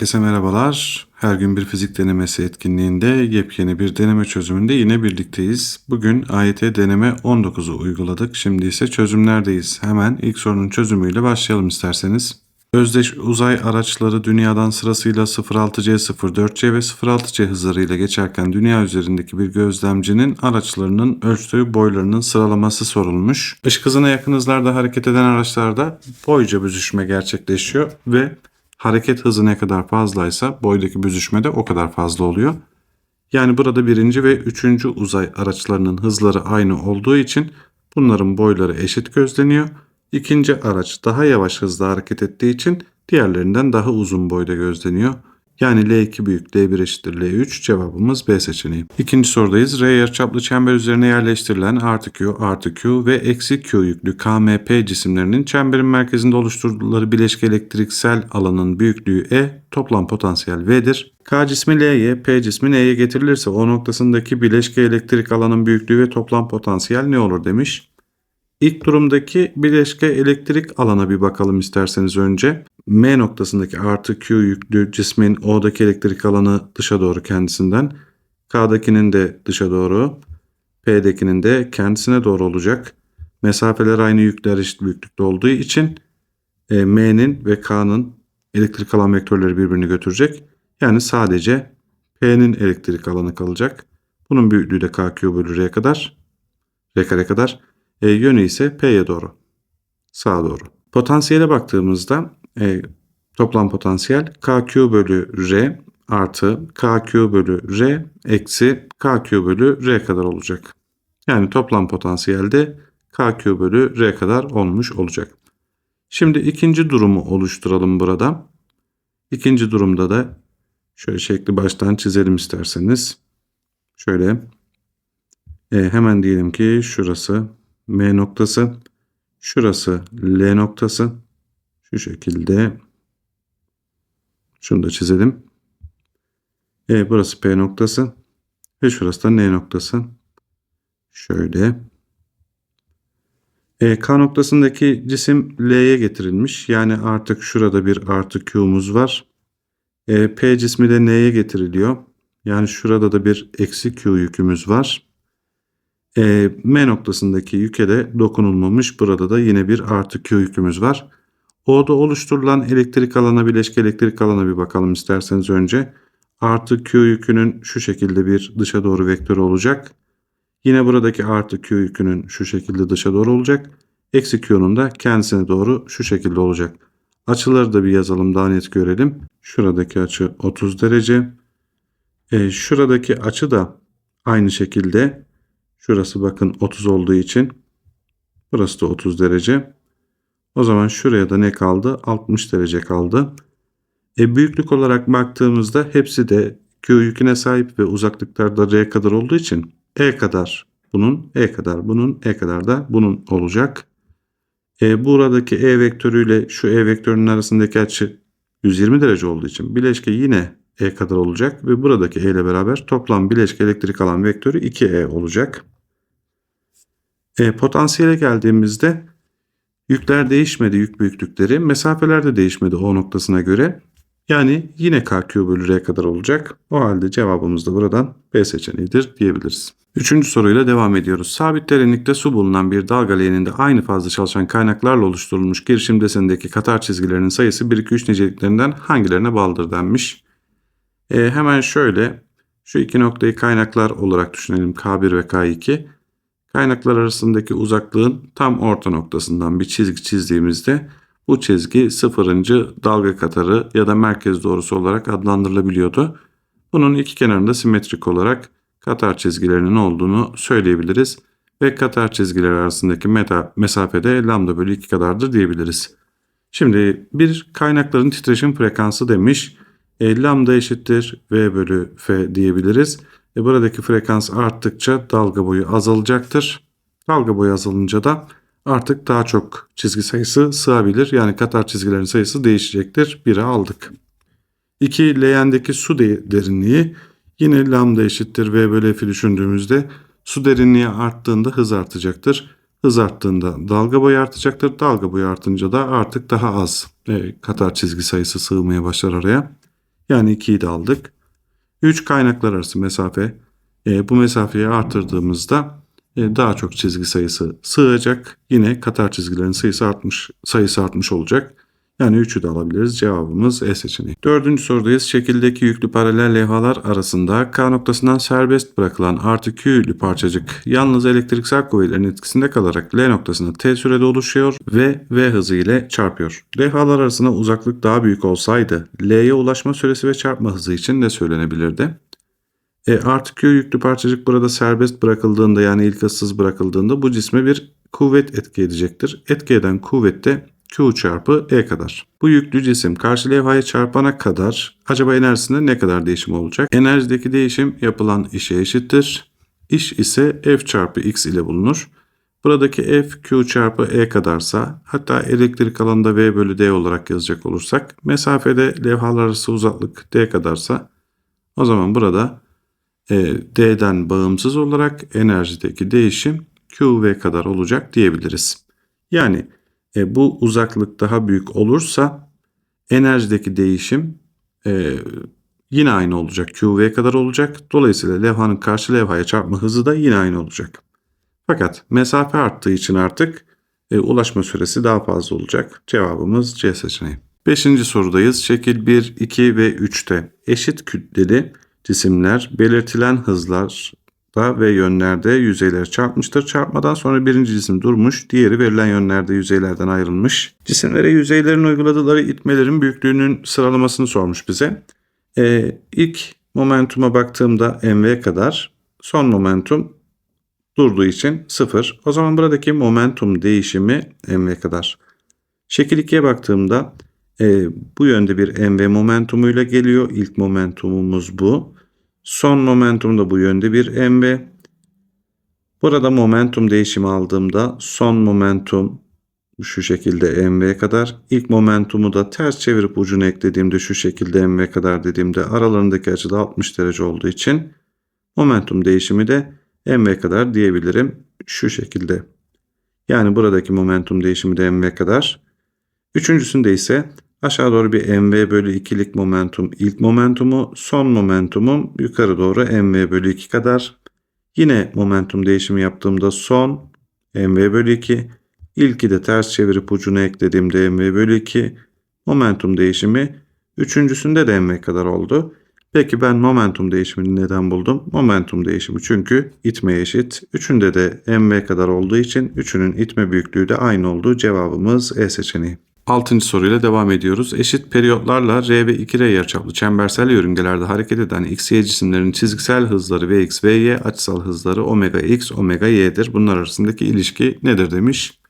Herkese merhabalar. Her gün bir fizik denemesi etkinliğinde yepyeni bir deneme çözümünde yine birlikteyiz. Bugün AYT deneme 19'u uyguladık. Şimdi ise çözümlerdeyiz. Hemen ilk sorunun çözümüyle başlayalım isterseniz. Özdeş uzay araçları dünyadan sırasıyla 06C, 04C ve 06C hızlarıyla geçerken dünya üzerindeki bir gözlemcinin araçlarının ölçtüğü boylarının sıralaması sorulmuş. Işık hızına yakın hızlarda hareket eden araçlarda boyca büzüşme gerçekleşiyor ve hareket hızı ne kadar fazlaysa boydaki büzüşme de o kadar fazla oluyor. Yani burada birinci ve üçüncü uzay araçlarının hızları aynı olduğu için bunların boyları eşit gözleniyor. İkinci araç daha yavaş hızda hareket ettiği için diğerlerinden daha uzun boyda gözleniyor. Yani L2 büyük L1 eşittir L3 cevabımız B seçeneği. İkinci sorudayız. R yarıçaplı çember üzerine yerleştirilen artı Q, artı Q ve eksi Q yüklü KMP cisimlerinin çemberin merkezinde oluşturdukları bileşke elektriksel alanın büyüklüğü E, toplam potansiyel V'dir. K cismi L'ye, P cismi N'ye getirilirse o noktasındaki bileşke elektrik alanın büyüklüğü ve toplam potansiyel ne olur demiş. İlk durumdaki bileşke elektrik alana bir bakalım isterseniz önce. M noktasındaki artı Q yüklü cismin O'daki elektrik alanı dışa doğru kendisinden. K'dakinin de dışa doğru. P'dekinin de kendisine doğru olacak. Mesafeler aynı yükler eşit büyüklükte olduğu için e, M'nin ve K'nın elektrik alan vektörleri birbirini götürecek. Yani sadece P'nin elektrik alanı kalacak. Bunun büyüklüğü de KQ bölü R kadar. R kare kadar. E, yönü ise P'ye doğru. Sağa doğru. Potansiyele baktığımızda e, toplam potansiyel KQ bölü R artı KQ bölü R eksi KQ bölü R kadar olacak. Yani toplam potansiyel de KQ bölü R kadar olmuş olacak. Şimdi ikinci durumu oluşturalım burada. İkinci durumda da şöyle şekli baştan çizelim isterseniz. Şöyle e, hemen diyelim ki şurası M noktası. Şurası L noktası. Şu şekilde. Şunu da çizelim. E, burası P noktası. Ve şurası da N noktası. Şöyle. E, K noktasındaki cisim L'ye getirilmiş. Yani artık şurada bir artı Q'muz var. E, P cismi de N'ye getiriliyor. Yani şurada da bir eksi Q yükümüz var. E, M noktasındaki yüke de dokunulmamış. Burada da yine bir artı Q yükümüz var. O'da oluşturulan elektrik alana bileşke elektrik alana bir bakalım isterseniz önce. Artı Q yükünün şu şekilde bir dışa doğru vektörü olacak. Yine buradaki artı Q yükünün şu şekilde dışa doğru olacak. Eksi Q'nun da kendisine doğru şu şekilde olacak. Açıları da bir yazalım daha net görelim. Şuradaki açı 30 derece. E, şuradaki açı da aynı şekilde Şurası bakın 30 olduğu için burası da 30 derece. O zaman şuraya da ne kaldı? 60 derece kaldı. E, büyüklük olarak baktığımızda hepsi de Q yüküne sahip ve uzaklıklarda R kadar olduğu için E kadar bunun, E kadar bunun, E kadar da bunun olacak. E, buradaki E vektörüyle şu E vektörünün arasındaki açı 120 derece olduğu için bileşke yine E kadar olacak ve buradaki E ile beraber toplam bileşke elektrik alan vektörü 2E olacak. E, potansiyele geldiğimizde yükler değişmedi yük büyüklükleri. Mesafeler de değişmedi O noktasına göre. Yani yine KQ bölü R kadar olacak. O halde cevabımız da buradan B seçeneğidir diyebiliriz. Üçüncü soruyla devam ediyoruz. Sabit derinlikte su bulunan bir dalga leğeninde aynı fazla çalışan kaynaklarla oluşturulmuş girişim desenindeki katar çizgilerinin sayısı 1, 2, 3 niceliklerinden hangilerine bağlıdır denmiş. E, hemen şöyle şu iki noktayı kaynaklar olarak düşünelim K1 ve K2. Kaynaklar arasındaki uzaklığın tam orta noktasından bir çizgi çizdiğimizde bu çizgi sıfırıncı dalga katarı ya da merkez doğrusu olarak adlandırılabiliyordu. Bunun iki kenarında simetrik olarak katar çizgilerinin olduğunu söyleyebiliriz ve katar çizgileri arasındaki meta mesafede lambda bölü 2 kadardır diyebiliriz. Şimdi bir kaynakların titreşim frekansı demiş. E, lambda eşittir v bölü f diyebiliriz. E buradaki frekans arttıkça dalga boyu azalacaktır. Dalga boyu azalınca da artık daha çok çizgi sayısı sığabilir. Yani katar çizgilerin sayısı değişecektir. 1'e aldık. 2 leğendeki su derinliği yine lambda eşittir v bölü f'i düşündüğümüzde su derinliği arttığında hız artacaktır. Hız arttığında dalga boyu artacaktır. Dalga boyu artınca da artık daha az e, katar çizgi sayısı sığmaya başlar araya. Yani 2'yi de aldık. 3 kaynaklar arası mesafe. E, bu mesafeyi artırdığımızda e, daha çok çizgi sayısı sığacak. Yine katar çizgilerin sayısı artmış, sayısı artmış olacak. Yani 3'ü de alabiliriz. Cevabımız E seçeneği. Dördüncü sorudayız. Şekildeki yüklü paralel levhalar arasında K noktasından serbest bırakılan artı Q yüklü parçacık yalnız elektriksel kuvvetlerin etkisinde kalarak L noktasında T sürede oluşuyor ve V hızı ile çarpıyor. Levhalar arasında uzaklık daha büyük olsaydı L'ye ulaşma süresi ve çarpma hızı için ne söylenebilirdi? E, artı Q yüklü parçacık burada serbest bırakıldığında yani ilk hızsız bırakıldığında bu cisme bir kuvvet etki edecektir. Etki eden kuvvet de Q çarpı E kadar. Bu yüklü cisim karşı levhaya çarpana kadar acaba enerjisinde ne kadar değişim olacak? Enerjideki değişim yapılan işe eşittir. İş ise F çarpı X ile bulunur. Buradaki F Q çarpı E kadarsa hatta elektrik alanında V bölü D olarak yazacak olursak mesafede levhalar arası uzaklık D kadarsa o zaman burada e, D'den bağımsız olarak enerjideki değişim QV kadar olacak diyebiliriz. Yani e, bu uzaklık daha büyük olursa enerjideki değişim e, yine aynı olacak. QV kadar olacak. Dolayısıyla levhanın karşı levhaya çarpma hızı da yine aynı olacak. Fakat mesafe arttığı için artık e, ulaşma süresi daha fazla olacak. Cevabımız C seçeneği. Beşinci sorudayız. Şekil 1, 2 ve 3'te eşit kütleli cisimler belirtilen hızlarda ve yönlerde yüzeyler çarpmıştır. Çarpmadan sonra birinci cisim durmuş, diğeri verilen yönlerde yüzeylerden ayrılmış. Cisimlere yüzeylerin uyguladıkları itmelerin büyüklüğünün sıralamasını sormuş bize. Ee, ilk momentuma baktığımda mv kadar, son momentum durduğu için 0. O zaman buradaki momentum değişimi mv kadar. Şekil 2'ye baktığımda e, bu yönde bir mv momentumuyla geliyor. İlk momentumumuz bu. Son momentum da bu yönde bir mv. Burada momentum değişimi aldığımda son momentum şu şekilde mv kadar. İlk momentumu da ters çevirip ucunu eklediğimde şu şekilde mv kadar dediğimde aralarındaki açı da 60 derece olduğu için momentum değişimi de mv kadar diyebilirim şu şekilde. Yani buradaki momentum değişimi de mv kadar. Üçüncüsünde ise aşağı doğru bir mv bölü 2'lik momentum ilk momentumu, son momentumum yukarı doğru mv bölü 2 kadar. Yine momentum değişimi yaptığımda son mv bölü 2, ilki de ters çevirip ucunu eklediğimde mv bölü 2, momentum değişimi üçüncüsünde de mv kadar oldu. Peki ben momentum değişimini neden buldum? Momentum değişimi çünkü itme eşit. Üçünde de mv kadar olduğu için üçünün itme büyüklüğü de aynı olduğu cevabımız E seçeneği. Altıncı soruyla devam ediyoruz. Eşit periyotlarla R ve 2R yarıçaplı çembersel yörüngelerde hareket eden x, y cisimlerin çizgisel hızları Vx, Vy, açısal hızları omega x, omega y'dir. Bunlar arasındaki ilişki nedir demiş.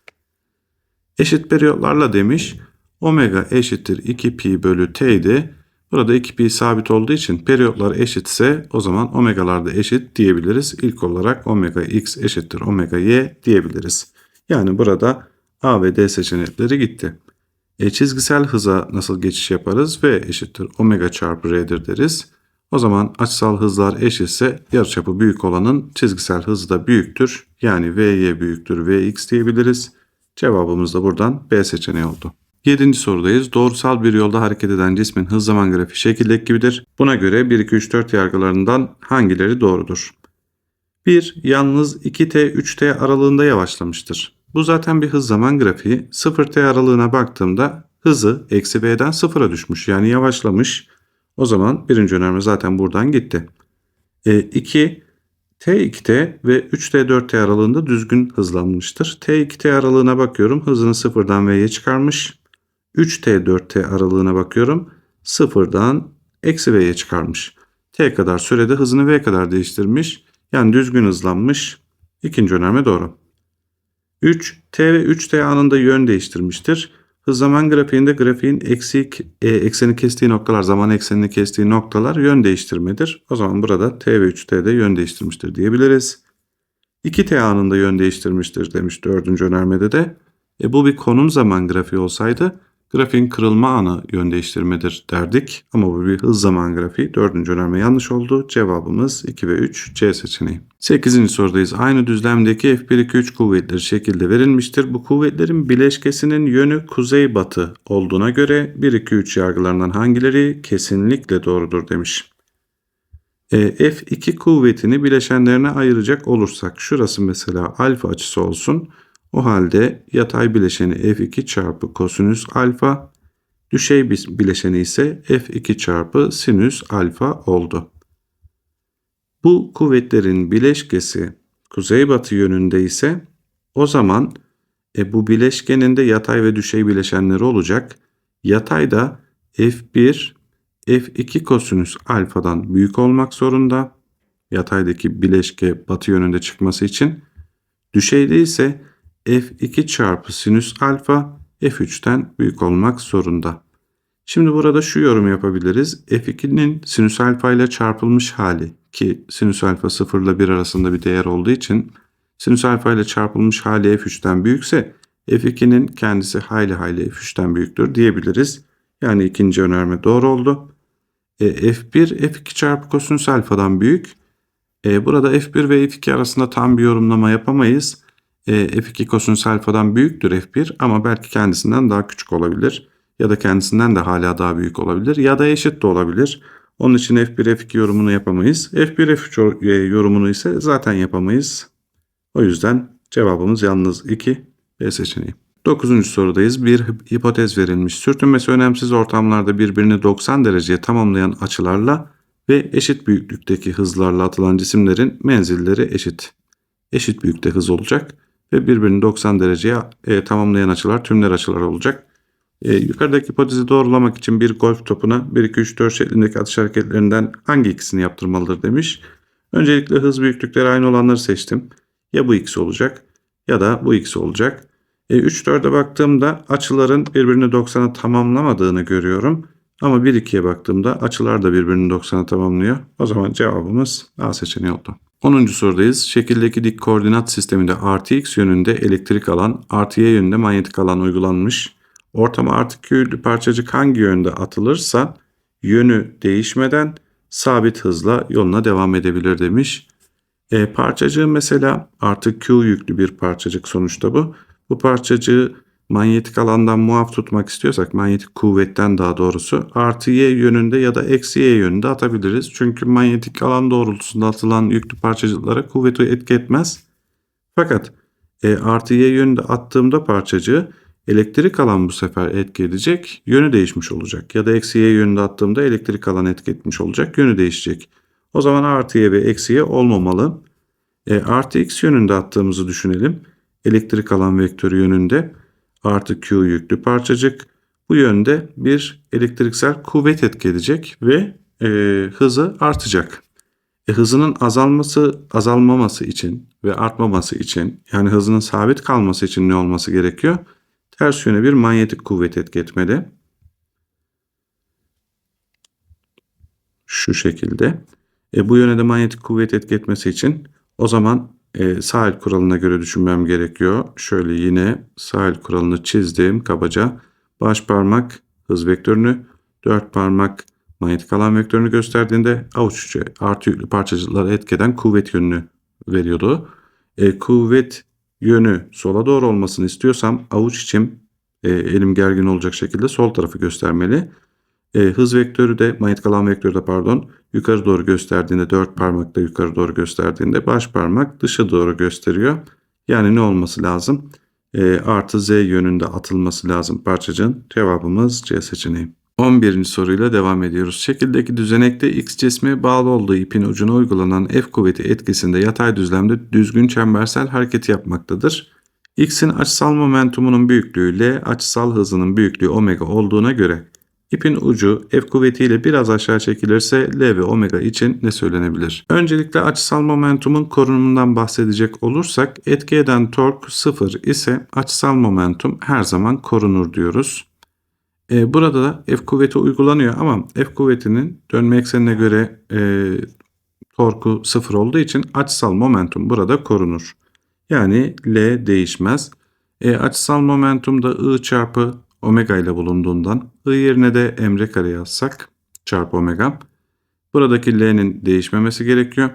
Eşit periyotlarla demiş. Omega eşittir 2 pi bölü t. Burada 2 pi sabit olduğu için periyotlar eşitse o zaman omegalar da eşit diyebiliriz. İlk olarak omega x eşittir omega y diyebiliriz. Yani burada A ve D seçenekleri gitti. E, çizgisel hıza nasıl geçiş yaparız? V eşittir omega çarpı r'dir deriz. O zaman açısal hızlar eşitse yarıçapı büyük olanın çizgisel hızı da büyüktür. Yani vy büyüktür vx diyebiliriz. Cevabımız da buradan B seçeneği oldu. Yedinci sorudayız. Doğrusal bir yolda hareket eden cismin hız zaman grafiği şekildeki gibidir. Buna göre 1, 2, 3, 4 yargılarından hangileri doğrudur? 1. Yalnız 2t, 3t aralığında yavaşlamıştır. Bu zaten bir hız zaman grafiği. 0t aralığına baktığımda hızı eksi b'den sıfıra düşmüş. Yani yavaşlamış. O zaman birinci önerme zaten buradan gitti. 2. T2T ve 3T 4T aralığında düzgün hızlanmıştır. T2T aralığına bakıyorum. Hızını sıfırdan V'ye çıkarmış. 3T 4T aralığına bakıyorum. Sıfırdan eksi V'ye çıkarmış. T kadar sürede hızını V kadar değiştirmiş. Yani düzgün hızlanmış. İkinci önerme doğru. 3. T ve 3T anında yön değiştirmiştir. Hız zaman grafiğinde grafiğin eksik e, ekseni kestiği noktalar, zaman eksenini kestiği noktalar yön değiştirmedir. O zaman burada T ve 3T'de yön değiştirmiştir diyebiliriz. 2T anında yön değiştirmiştir demiş dördüncü önermede de. E, bu bir konum zaman grafiği olsaydı grafiğin kırılma anı yön değiştirmedir derdik. Ama bu bir hız zaman grafiği. Dördüncü önerme yanlış oldu. Cevabımız 2 ve 3 C seçeneği. 8. sorudayız. Aynı düzlemdeki F1-2-3 kuvvetleri şekilde verilmiştir. Bu kuvvetlerin bileşkesinin yönü kuzey-batı olduğuna göre 1-2-3 yargılarından hangileri kesinlikle doğrudur demiş. E, F2 kuvvetini bileşenlerine ayıracak olursak şurası mesela alfa açısı olsun. O halde yatay bileşeni F2 çarpı kosinüs alfa, düşey bileşeni ise F2 çarpı sinüs alfa oldu. Bu kuvvetlerin bileşkesi kuzeybatı yönünde ise o zaman e, bu bileşkenin de yatay ve düşey bileşenleri olacak. Yatayda F1 F2 kosinüs alfadan büyük olmak zorunda. Yataydaki bileşke batı yönünde çıkması için. Düşeyde ise F2 çarpı sinüs alfa F3'ten büyük olmak zorunda. Şimdi burada şu yorum yapabiliriz. F2'nin sinüs alfa ile çarpılmış hali ki sinüs alfa 0 ile 1 arasında bir değer olduğu için sinüs alfa ile çarpılmış hali F3'ten büyükse F2'nin kendisi hayli hayli F3'ten büyüktür diyebiliriz. Yani ikinci önerme doğru oldu. E, F1 F2 çarpı kosinüs alfadan büyük. E, burada F1 ve F2 arasında tam bir yorumlama yapamayız. E, F2 kosinüs alfadan büyüktür F1 ama belki kendisinden daha küçük olabilir. Ya da kendisinden de hala daha büyük olabilir. Ya da eşit de olabilir. Onun için F1 F2 yorumunu yapamayız. F1 F3 e, yorumunu ise zaten yapamayız. O yüzden cevabımız yalnız 2 B seçeneği. 9. sorudayız. Bir hipotez verilmiş. Sürtünmesi önemsiz ortamlarda birbirini 90 dereceye tamamlayan açılarla ve eşit büyüklükteki hızlarla atılan cisimlerin menzilleri eşit. Eşit büyükte hız olacak ve birbirini 90 dereceye e, tamamlayan açılar tümler açılar olacak. E, yukarıdaki hipotezi doğrulamak için bir golf topuna 1, 2, 3, 4 şeklindeki atış hareketlerinden hangi ikisini yaptırmalıdır demiş. Öncelikle hız büyüklükleri aynı olanları seçtim. Ya bu ikisi olacak ya da bu ikisi olacak. E, 3, 4'e baktığımda açıların birbirini 90'a tamamlamadığını görüyorum. Ama 1-2'ye baktığımda açılar da birbirini 90'a tamamlıyor. O zaman cevabımız A seçeneği oldu. 10. sorudayız. Şekildeki dik koordinat sisteminde artı x yönünde elektrik alan, artı y yönünde manyetik alan uygulanmış. Ortama artı Q'lü parçacık hangi yönde atılırsa yönü değişmeden sabit hızla yoluna devam edebilir demiş. E, parçacığın mesela artı Q yüklü bir parçacık sonuçta bu. Bu parçacığı manyetik alandan muaf tutmak istiyorsak manyetik kuvvetten daha doğrusu artı y yönünde ya da eksi y yönünde atabiliriz. Çünkü manyetik alan doğrultusunda atılan yüklü parçacıklara kuvveti etki etmez. Fakat e, artı y yönünde attığımda parçacığı elektrik alan bu sefer etki edecek yönü değişmiş olacak. Ya da eksi y yönünde attığımda elektrik alan etki etmiş olacak yönü değişecek. O zaman artı y ve eksi y olmamalı. E, artı x yönünde attığımızı düşünelim. Elektrik alan vektörü yönünde artı Q yüklü parçacık bu yönde bir elektriksel kuvvet etki edecek ve e, hızı artacak. E, hızının azalması, azalmaması için ve artmaması için yani hızının sabit kalması için ne olması gerekiyor? Ters yöne bir manyetik kuvvet etki etmeli. Şu şekilde. E, bu yöne de manyetik kuvvet etki etmesi için o zaman e, sahil kuralına göre düşünmem gerekiyor. Şöyle yine sahil kuralını çizdim kabaca. Baş parmak hız vektörünü, dört parmak manyetik alan vektörünü gösterdiğinde avuç içi artı yüklü parçacıkları etkeden kuvvet yönünü veriyordu. E, kuvvet yönü sola doğru olmasını istiyorsam avuç içim e, elim gergin olacak şekilde sol tarafı göstermeli. E, hız vektörü de manyetik alan vektörü de pardon yukarı doğru gösterdiğinde dört parmak da yukarı doğru gösterdiğinde baş parmak dışa doğru gösteriyor. Yani ne olması lazım? E, artı z yönünde atılması lazım parçacığın. Cevabımız C seçeneği. 11. soruyla devam ediyoruz. Şekildeki düzenekte X cismi bağlı olduğu ipin ucuna uygulanan F kuvveti etkisinde yatay düzlemde düzgün çembersel hareket yapmaktadır. X'in açısal momentumunun büyüklüğü L, açısal hızının büyüklüğü omega olduğuna göre İpin ucu F kuvvetiyle biraz aşağı çekilirse L ve omega için ne söylenebilir? Öncelikle açısal momentumun korunumundan bahsedecek olursak etki eden tork 0 ise açısal momentum her zaman korunur diyoruz. Ee, burada da F kuvveti uygulanıyor ama F kuvvetinin dönme eksenine göre e, torku 0 olduğu için açısal momentum burada korunur. Yani L değişmez. E, açısal momentum da I çarpı omega ile bulunduğundan I yerine de emre kare yazsak çarpı omega. Buradaki L'nin değişmemesi gerekiyor.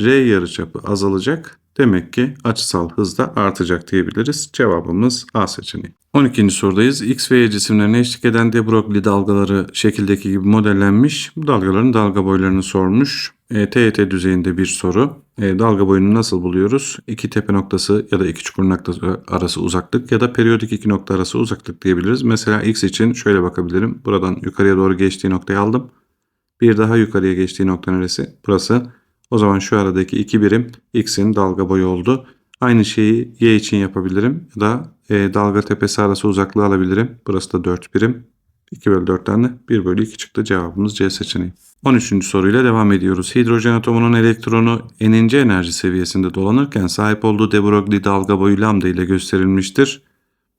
R yarıçapı azalacak. Demek ki açısal hız da artacak diyebiliriz. Cevabımız A seçeneği. 12. sorudayız. X ve Y cisimlerine eşlik eden de Broglie dalgaları şekildeki gibi modellenmiş. Bu dalgaların dalga boylarını sormuş. E, TET düzeyinde bir soru. E, dalga boyunu nasıl buluyoruz? İki tepe noktası ya da iki çukur noktası arası uzaklık ya da periyodik iki nokta arası uzaklık diyebiliriz. Mesela X için şöyle bakabilirim. Buradan yukarıya doğru geçtiği noktayı aldım. Bir daha yukarıya geçtiği nokta neresi? Burası. O zaman şu aradaki iki birim x'in dalga boyu oldu. Aynı şeyi y için yapabilirim. Ya da e, dalga tepesi arası uzaklığı alabilirim. Burası da 4 birim. 2 bölü 4'ten de 1 bölü 2 çıktı. Cevabımız C seçeneği. 13. soruyla devam ediyoruz. Hidrojen atomunun elektronu n'inci enerji seviyesinde dolanırken sahip olduğu de Broglie dalga boyu lambda ile gösterilmiştir.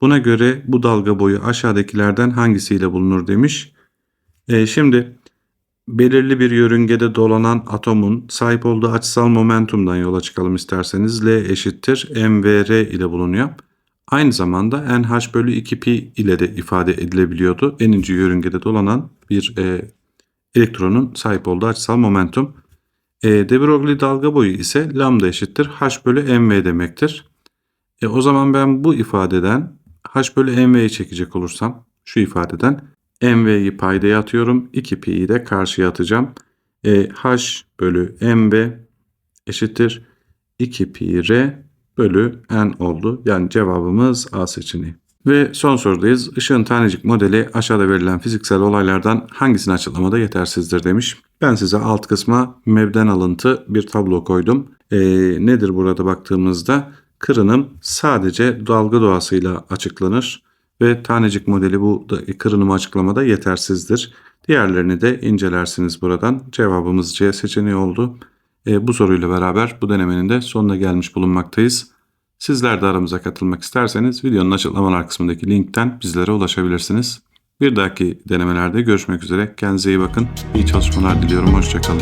Buna göre bu dalga boyu aşağıdakilerden hangisiyle bulunur demiş. E, şimdi belirli bir yörüngede dolanan atomun sahip olduğu açısal momentumdan yola çıkalım isterseniz. L eşittir mvr ile bulunuyor. Aynı zamanda nh bölü 2pi ile de ifade edilebiliyordu. N'inci yörüngede dolanan bir e, elektronun sahip olduğu açısal momentum. E, de Broglie dalga boyu ise lambda eşittir h bölü mv demektir. E, o zaman ben bu ifadeden h bölü mv'yi çekecek olursam şu ifadeden mv'yi paydaya atıyorum. 2pi'yi de karşıya atacağım. E, h bölü mv eşittir 2pi r bölü n oldu. Yani cevabımız A seçeneği. Ve son sorudayız. Işığın tanecik modeli aşağıda verilen fiziksel olaylardan hangisini açıklamada yetersizdir demiş. Ben size alt kısma MEB'den alıntı bir tablo koydum. E, nedir burada baktığımızda? Kırınım sadece dalga doğasıyla açıklanır ve tanecik modeli bu kırınımı açıklamada yetersizdir. Diğerlerini de incelersiniz buradan. Cevabımız C seçeneği oldu. E, bu soruyla beraber bu denemenin de sonuna gelmiş bulunmaktayız. Sizler de aramıza katılmak isterseniz videonun açıklamalar kısmındaki linkten bizlere ulaşabilirsiniz. Bir dahaki denemelerde görüşmek üzere. Kendinize iyi bakın. İyi çalışmalar diliyorum. Hoşçakalın.